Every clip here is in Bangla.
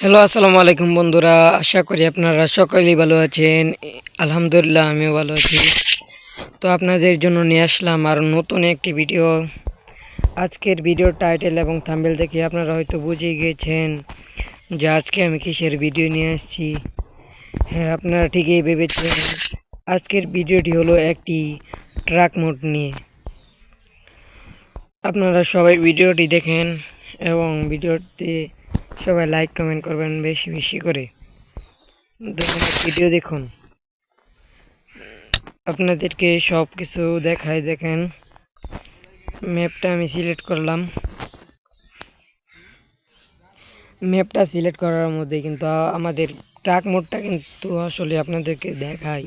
হ্যালো, আসসালামু আলাইকুম বন্ধুরা। আশা করি আপনারা সকলেই ভালো আছেন। আলহামদুলিল্লাহ, আমিও ভালো আছি। তো আপনাদের জন্য নিয়ে আসলাম আর নতুন একটি ভিডিও। আজকের ভিডিও টাইটেল এবং থাম্বেল দেখে আপনারা হয়তো বুঝে গিয়েছেন যে আজকে আমি কিসের ভিডিও নিয়ে আসছি। হ্যাঁ আপনারা ঠিকই ভেবেছেন। আজকের ভিডিওটি হলো একটি ট্রাক মোড নিয়ে। আপনারা সবাই ভিডিওটি দেখেন এবং ভিডিওটি সবাই লাইক কমেন্ট করবেন বেশি বেশি করে। ভিডিও দেখুন। আপনাদেরকে সব কিছু দেখাই দেখেন। ম্যাপটা আমি সিলেক্ট করলাম। ম্যাপটা সিলেক্ট করার মধ্যে কিন্তু আমাদের ট্রাক মোডটা কিন্তু আসলে আপনাদেরকে দেখাই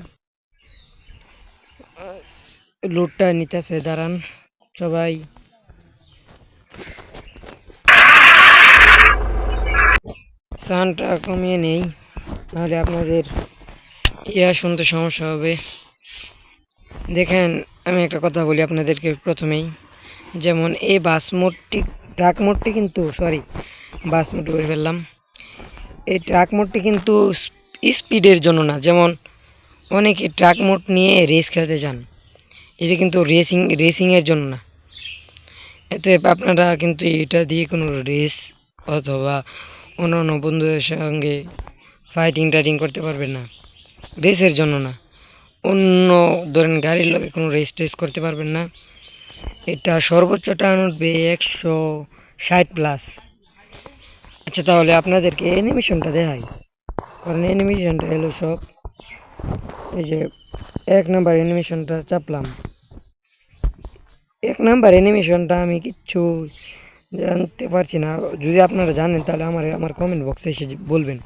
লুটটা নিতেছে, দাঁড়ান। সবাই সাউন্ডটা কমিয়ে নেই, নাহলে আপনাদের ইয়া শুনতে সমস্যা হবে। দেখেন, আমি একটা কথা বলি আপনাদেরকে প্রথমেই। যেমন এই বাস মোডটি ট্রাক মোডটি কিন্তু সরি বাস মোড করে ফেললাম। এই ট্রাক মোডটি কিন্তু স্পিডের জন্য না। যেমন অনেকে ট্রাক মোড নিয়ে রেস খেলতে যান। এটা কিন্তু রেসিং, রেসিংয়ের জন্য না। এতে আপনারা কিন্তু এটা দিয়ে কোনো রেস অথবা অন্য অন্য বন্ধুদের সঙ্গে ফাইটিং টাইটিং করতে পারবেন না। রেসের জন্য না। অন্য ধরেন গাড়ির লোকে কোনো রেস টেস করতে পারবেন না। এটা সর্বোচ্চ টান উঠবে একশো ষাট প্লাস আচ্ছা তাহলে আপনাদেরকে অ্যানিমেশনটা দেখাই। কারণ অ্যানিমেশনটা এলো সব এই যে এক নাম্বার অ্যানিমেশনটা চাপলাম। এক নাম্বার অ্যানিমেশনটা আমি কিচ্ছু জানতে পারছি না। যদি আপনারা জানেন, তাহলে আমার আমার কমেন্ট বক্সে এসে বলবেন।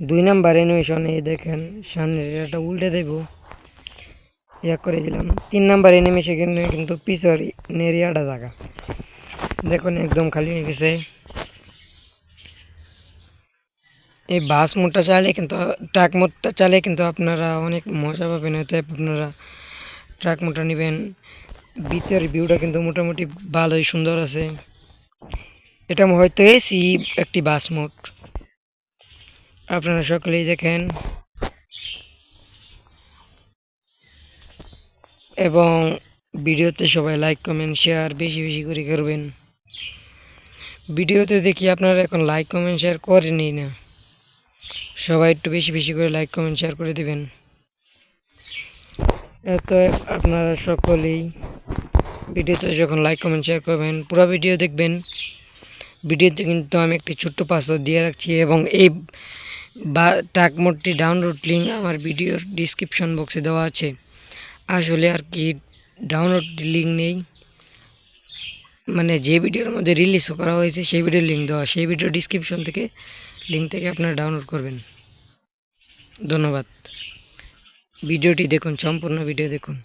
দুই নাম্বার অ্যানিমেশন এই দেখেন, সামনের এটা উল্টে দেব। ইয়া করে দিলাম। তিন নাম্বার অ্যানিমেশন কিন্তু পিছর নেরিয়াটা জায়গা। দেখুন, একদম খালি হয়ে গেছে। এই বাস মোডটা চালে কিন্তু, ট্রাক মোডটা চালে কিন্তু আপনারা অনেক মজা পাবেন। এতে আপনারা ট্রাক মোডটা নেবেন। বিচের ভিউটা কিন্তু মোটামুটি ভালোই সুন্দর আছে। এটা হয়তো এসি একটি বাস মোড আপনারা সকলেই দেখেন। এবং ভিডিওতে সবাই লাইক কমেন্ট শেয়ার বেশি বেশি করে করবেন। ভিডিওতে দেখি আপনারা এখন লাইক কমেন্ট শেয়ার করেনই না। সবাই একটু বেশি বেশি করে লাইক কমেন্ট শেয়ার করে দেবেন। এত আপনারা সকলেই ভিডিওতে যখন লাইক কমেন্ট শেয়ার করবেন, পুরো ভিডিও দেখবেন। ভিডিওতে কিন্তু আমি একটি ছোট্ট পাসওয়ার্ড দিয়ে রাখছি এবং এই বা টাক মোডটি ডাউনলোড লিঙ্ক আমার ভিডিওর ডিসক্রিপশন বক্সে দেওয়া আছে। আসলে আর কি ডাউনলোড লিঙ্ক নেই। মানে যে ভিডিওর মধ্যে রিলিজ করা হয়েছে সেই ভিডিওর লিঙ্ক দেওয়া, সেই ভিডিও ডিসক্রিপশন থেকে লিঙ্ক থেকে আপনারা ডাউনলোড করবেন। ধন্যবাদ। ভিডিওটি দেখুন, সম্পূর্ণ ভিডিও দেখুন।